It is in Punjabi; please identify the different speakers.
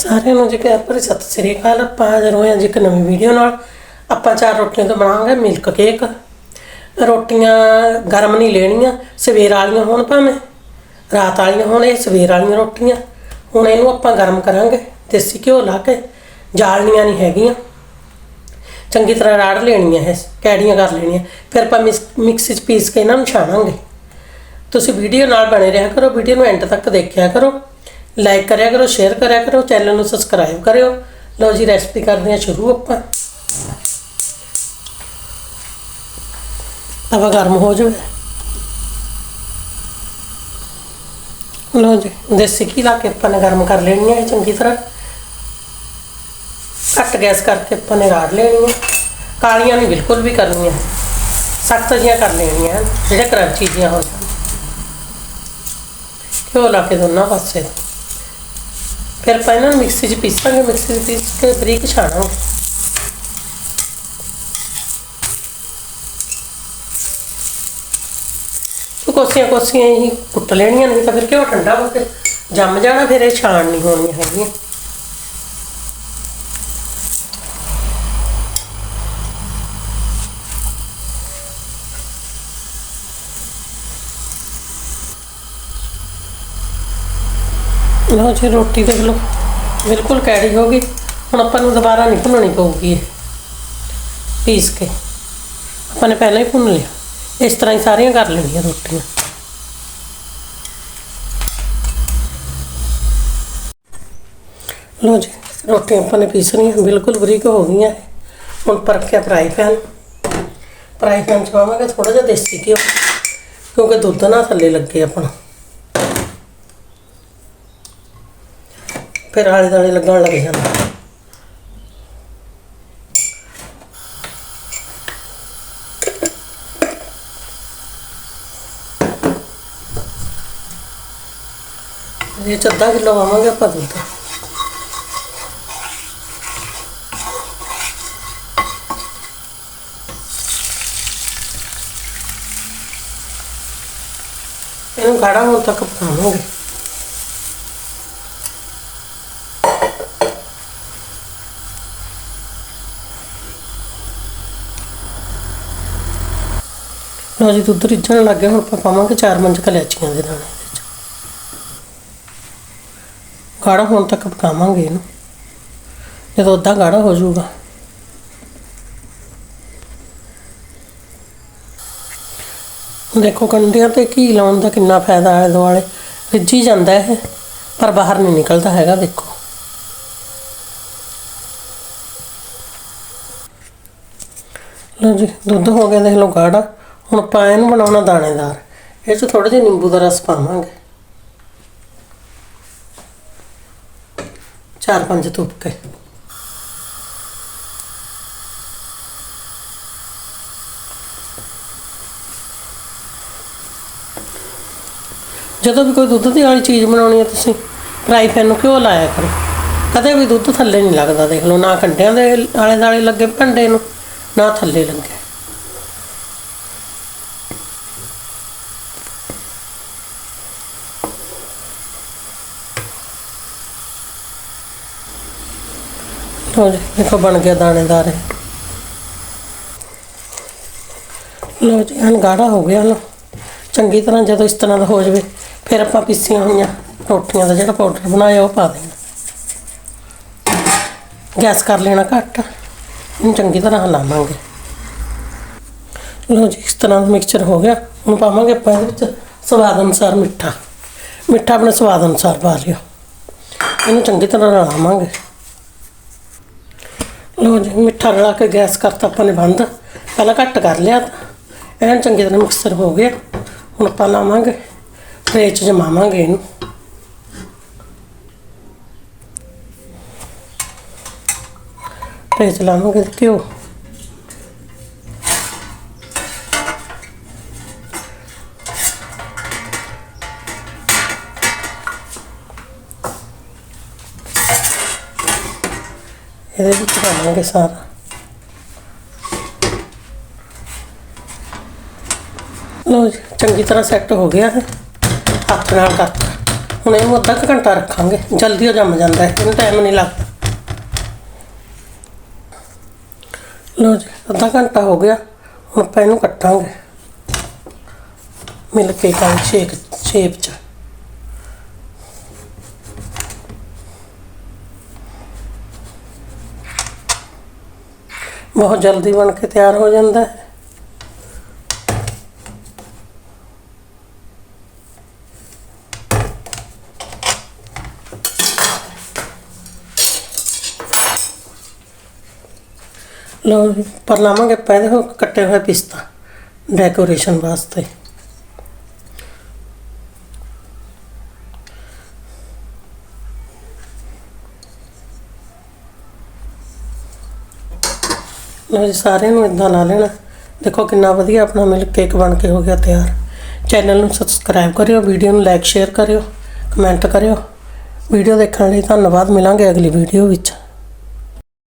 Speaker 1: ਸਾਰਿਆਂ ਨੂੰ ਜੀ ਪਿਆਰ ਭਰੀ ਸਤਿ ਸ੍ਰੀ ਅਕਾਲ। ਆਪਾਂ ਹਾਜ਼ਰ ਹੋਏ ਹਾਂ ਜੀ ਇੱਕ ਨਵੀਂ ਵੀਡੀਓ ਨਾਲ। ਆਪਾਂ ਚਾਰ ਰੋਟੀਆਂ ਤੋਂ ਬਣਾਵਾਂਗੇ ਮਿਲਕ ਕੇਕ ਰੋਟੀਆਂ ਗਰਮ ਨਹੀਂ ਲੈਣੀਆਂ, ਸਵੇਰ ਵਾਲੀਆਂ ਹੋਣ ਭਾਵੇਂ। ਰਾਤ ਵਾਲੀਆਂ ਹੋਣ, ਇਹ ਸਵੇਰ ਵਾਲੀਆਂ ਰੋਟੀਆਂ। ਹੁਣ ਇਹਨੂੰ ਆਪਾਂ ਗਰਮ ਕਰਾਂਗੇ, ਦੇਸੀ ਘਿਓ ਲਾ ਕੇ। ਜਾਲਣੀਆਂ ਨਹੀਂ ਹੈਗੀਆਂ। ਚੰਗੀ ਤਰ੍ਹਾਂ ਰਾੜ ਲੈਣੀਆਂ ਹੈ ਕੈੜੀਆਂ ਕਰ ਲੈਣੀਆਂ। ਫਿਰ ਆਪਾਂ ਮਿਸ- ਮਿਕਸੀ 'ਚ ਪੀਸ ਕੇ ਇਹਨਾਂ ਨੂੰ ਛਾਣਾਂਗੇ ਤੁਸੀਂ ਵੀਡੀਓ ਨਾਲ ਬਣੇ ਰਿਹਾ ਕਰੋ ਵੀਡੀਓ ਨੂੰ ਐਂਡ ਤੱਕ ਦੇਖਿਆ ਕਰੋ। ਲਾਈਕ ਕਰਿਆ ਕਰੋ ਸ਼ੇਅਰ ਕਰਿਆ ਕਰੋ ਚੈਨਲ ਨੂੰ ਸਬਸਕ੍ਰਾਈਬ ਕਰਿਓ। ਲਓ ਜੀ ਰੈਸਪੀ ਕਰਦੇ ਹਾਂ ਸ਼ੁਰੂ ਆਪਾਂ। ਤਵਾ ਗਰਮ ਹੋ ਜਾਵੇ। ਲਓ ਜੀ ਦੇਸੀ ਘੀ ਲਾ ਕੇ ਆਪਾਂ ਨੇ ਗਰਮ ਕਰ ਲੈਣੀ ਹੈ ਚੰਗੀ ਤਰ੍ਹਾਂ। ਘੱਟ ਗੈਸ ਕਰਕੇ ਆਪਾਂ ਨੇ ਰਾੜ ਲੈਣੀ ਹੈ। ਕਾਲੀਆਂ ਨਹੀਂ ਬਿਲਕੁਲ ਵੀ ਕਰਨੀਆਂ ਸਖਤ ਜਿਹੀਆਂ ਕਰ ਲੈਣੀਆਂ ਹਨ, ਜਿਹੜੇ ਕਰੰਚੀ ਜਿਹੀਆਂ ਹੋ ਜਾਣ। ਘਿਓ ਲਾ ਕੇ ਦੋਨਾਂ ਪਾਸੇ। ਫਿਰ ਆਪਾਂ ਇਹਨਾਂ ਨੂੰ ਮਿਕਸੀ 'ਚ ਪੀਸਾਂਗੇ ਮਿਕਸੀ 'ਚ ਪੀਸ ਕੇ ਬਰੀਕ ਛਾਣਾਂਗੇ। ਕੋਸੀਆਂ ਕੋਸੀਆਂ ਹੀ ਕੁੱਟ ਲੈਣੀਆਂ ਨਹੀਂ ਤਾਂ ਫਿਰ ਘਿਓ ਠੰਡਾ ਹੋ ਕੇ ਜੰਮ ਜਾਣਾ, ਫਿਰ ਇਹ ਛਾਣ ਨਹੀਂ ਹੋਣੀ ਹੈਗੀਆਂ। ਲਓ ਜੀ, ਰੋਟੀ ਦੇਖ ਲਓ। ਬਿਲਕੁਲ ਕੈੜੀ ਹੋ ਗਈ। ਹੁਣ ਆਪਾਂ ਨੂੰ ਦੁਬਾਰਾ ਨਹੀਂ ਭੁੰਨਣੀ ਪਊਗੀ ਇਹ। ਪੀਸ ਕੇ। ਆਪਾਂ ਨੇ ਪਹਿਲਾਂ ਹੀ ਭੁੰਨ ਲਿਆ। ਇਸ ਤਰ੍ਹਾਂ ਹੀ ਸਾਰੀਆਂ ਕਰ ਲੈਣੀਆਂ ਰੋਟੀਆਂ। ਲਓ ਜੀ, ਰੋਟੀਆਂ ਆਪਾਂ ਨੇ ਪੀਸਣੀਆਂ। ਬਿਲਕੁਲ ਬਰੀਕ ਹੋ ਗਈਆਂ। ਹੁਣ ਪਰਖ ਕੇ ਫਰਾਈ ਪੈਨ। ਫਰਾਈ ਪੈਨ ਚ ਪਾਵਾਂਗੇ ਥੋੜਾ ਜਿਹਾ ਦੇਸੀ ਘਿਓ। ਕਿਉਂਕਿ ਦੁੱਧ ਨਾ ਥੱਲੇ ਲੱਗੇ ਆਪਣਾ। ਫਿਰ ਆਲੇ ਦਾਲੇ ਲੱਗਣ ਲੱਗ ਜਾਂਦਾ। ਇਹ ਚ ਅੱਧਾ ਕਿਲੋ ਪਾਵਾਂਗੇ ਆਪਾਂ ਦੁੱਧ। ਇਹਨੂੰ ਗਾੜਾ ਹੋਣ ਤੱਕ ਪਕਾਵਾਂਗੇ। ਲਓ ਜੀ, ਦੁੱਧ ਰਿੱਝਣ ਲੱਗ ਗਿਆ, ਹੁਣ ਆਪਾਂ ਪਾਵਾਂਗੇ ਚਾਰ ਮੰਚ ਕਲੈਚੀਆਂ ਦੇ ਦਾਣੇ ਇਹਦੇ ਵਿੱਚ ਗਾੜਾ ਹੋਣ ਤੱਕ ਪਕਾਵਾਂਗੇ ਇਹਨੂੰ। ਜਦੋਂ ਅੱਧਾ ਗਾੜਾ ਹੋ ਜਾਊਗਾ। ਦੇਖੋ, ਕੰਡਿਆਂ ਤੇ ਘੀ ਲਾਉਣ ਦਾ ਕਿੰਨਾ ਫਾਇਦਾ ਹੈ, ਦੁਆਲੇ ਰਿੱਝੀ ਜਾਂਦਾ ਇਹ, ਪਰ ਬਾਹਰ ਨਹੀਂ ਨਿਕਲਦਾ ਹੈਗਾ, ਦੇਖੋ। ਲਓ ਜੀ, ਦੁੱਧ ਹੋ ਗਿਆ, ਦੇਖ ਲਓ ਗਾੜਾ। ਹੁਣ ਆਪਾਂ ਇਹਨੂੰ ਬਣਾਉਣਾ ਦਾਣੇਦਾਰ। ਇਹ 'ਚ ਥੋੜਾ ਜਿਹਾ ਨਿੰਬੂ ਦਾ ਰਸ ਪਾਵਾਂਗੇ। ਚਾਰ ਪੰਜ ਤੁਪਕੇ। ਜਦੋਂ ਵੀ ਕੋਈ ਦੁੱਧ ਦੀ ਵਾਲੀ ਚੀਜ਼ ਬਣਾਉਣੀ ਹੈ ਤੁਸੀਂ, ਫਰਾਈ ਪੈਨ ਨੂੰ ਘਿਓ ਲਾਇਆ ਕਰੋ। ਕਦੇ ਵੀ ਦੁੱਧ ਥੱਲੇ ਨਹੀਂ ਲੱਗਦਾ, ਦੇਖ ਲਓ, ਨਾ ਕੰਡਿਆਂ ਦੇ ਆਲੇ ਦਾਲੇ ਲੱਗੇ ਭਾਂਡੇ ਨੂੰ, ਨਾ ਥੱਲੇ ਲੱਗੇ। ਲਓ ਜੀ, ਦੇਖੋ ਬਣ ਗਿਆ ਦਾਣੇਦਾਰ ਇਹ। ਲਓ ਜੀ ਹਨ ਗਾੜਾ ਹੋ ਗਿਆ, ਲਓ। ਚੰਗੀ ਤਰ੍ਹਾਂ ਜਦੋਂ ਇਸ ਤਰ੍ਹਾਂ ਦਾ ਹੋ ਜਾਵੇ, ਫਿਰ ਆਪਾਂ ਪੀਸੀਆਂ ਹੋਈਆਂ ਰੋਟੀਆਂ ਦਾ ਜਿਹੜਾ ਪਾਊਡਰ ਬਣਾਇਆ, ਉਹ ਪਾ ਦੇਣਾ। ਗੈਸ ਕਰ ਲੈਣਾ ਘੱਟ, ਇਹਨੂੰ ਚੰਗੀ ਤਰ੍ਹਾਂ ਹਿਲਾਵਾਂਗੇ। ਲਓ ਜੀ, ਇਸ ਤਰ੍ਹਾਂ ਦਾ ਮਿਕਸਚਰ ਹੋ ਗਿਆ। ਹੁਣ ਪਾਵਾਂਗੇ ਆਪਾਂ ਇਹਦੇ ਵਿੱਚ ਸਵਾਦ ਅਨੁਸਾਰ ਮਿੱਠਾ। ਮਿੱਠਾ ਆਪਣੇ ਸਵਾਦ ਅਨੁਸਾਰ ਪਾ ਲਿਓ। ਇਹਨੂੰ ਚੰਗੀ ਤਰ੍ਹਾਂ ਹਲਾਵਾਂਗੇ ਲਓ ਜੀ ਮਿੱਠਾ ਰਲਾ ਕੇ ਗੈਸ ਕਰਤਾ ਆਪਾਂ ਨੇ ਬੰਦ, ਪਹਿਲਾਂ ਘੱਟ ਕਰ ਲਿਆ ਐਨ ਚੰਗੀ ਤਰ੍ਹਾਂ ਮਿਕਸਰ ਹੋ ਗਿਆ। ਹੁਣ ਆਪਾਂ ਲਾਵਾਂਗੇ ਟਰੇ 'ਚ ਜਮਾਵਾਂਗੇ ਇਹਨੂੰ। ਟਰੇ 'ਚ ਲਾਵਾਂਗੇ ਘਿਓ। ਇਹਦੇ ਵਿੱਚ ਪਾਵਾਂਗੇ ਸਾਰਾ ਲਓ ਜੀ ਚੰਗੀ ਤਰ੍ਹਾਂ ਸੈੱਟ ਹੋ ਗਿਆ ਹੈ ਹੱਥ ਨਾਲ ਕਰਤਾ ਹੁਣ ਇਹਨੂੰ ਅੱਧਾ ਕੁ ਘੰਟਾ ਰੱਖਾਂਗੇ ਜਲਦੀ ਹੋ ਜੰਮ ਜਾਂਦਾ ਹੈ ਇਹਨੂੰ ਟਾਈਮ ਨਹੀਂ ਲੱਗਦਾ ਲੋ ਜੀ ਅੱਧਾ ਘੰਟਾ ਹੋ ਗਿਆ ਹੁਣ ਆਪਾਂ ਇਹਨੂੰ ਕੱਟਾਂਗੇ ਮਿਲ ਕੇ ਕਾਲ ਸ਼ੇਕ ਸ਼ੇਪ ਚ ਬਹੁਤ ਜਲਦੀ ਬਣ ਕੇ ਤਿਆਰ ਹੋ ਜਾਂਦਾ ਹੈ ਲੋ ਜੀ ਪਰ ਲਾਵਾਂਗੇ ਪਹਿਲੇ ਹੋ ਕੱਟੇ ਹੋਏ ਪਿਸਤਾ ਡੈਕੋਰੇਸ਼ਨ ਵਾਸਤੇ ਲੋ ਜੀ ਸਾਰਿਆਂ ਨੂੰ ਇਦਾਂ ਲਾ ਲੈਣਾ। ਦੇਖੋ ਕਿੰਨਾ ਵਧੀਆ ਆਪਣਾ ਮਿਲਕ ਕੇਕ ਬਣ ਕੇ ਹੋ ਗਿਆ ਤਿਆਰ। ਚੈਨਲ ਨੂੰ ਸਬਸਕ੍ਰਾਈਬ ਕਰਿਓ ਵੀਡੀਓ ਨੂੰ ਲਾਈਕ ਸ਼ੇਅਰ ਕਰਿਓ ਕਮੈਂਟ ਕਰਿਓ। ਵੀਡੀਓ ਦੇਖਣ ਲਈ ਧੰਨਵਾਦ, ਮਿਲਾਂਗੇ ਅਗਲੀ ਵੀਡੀਓ ਵਿੱਚ।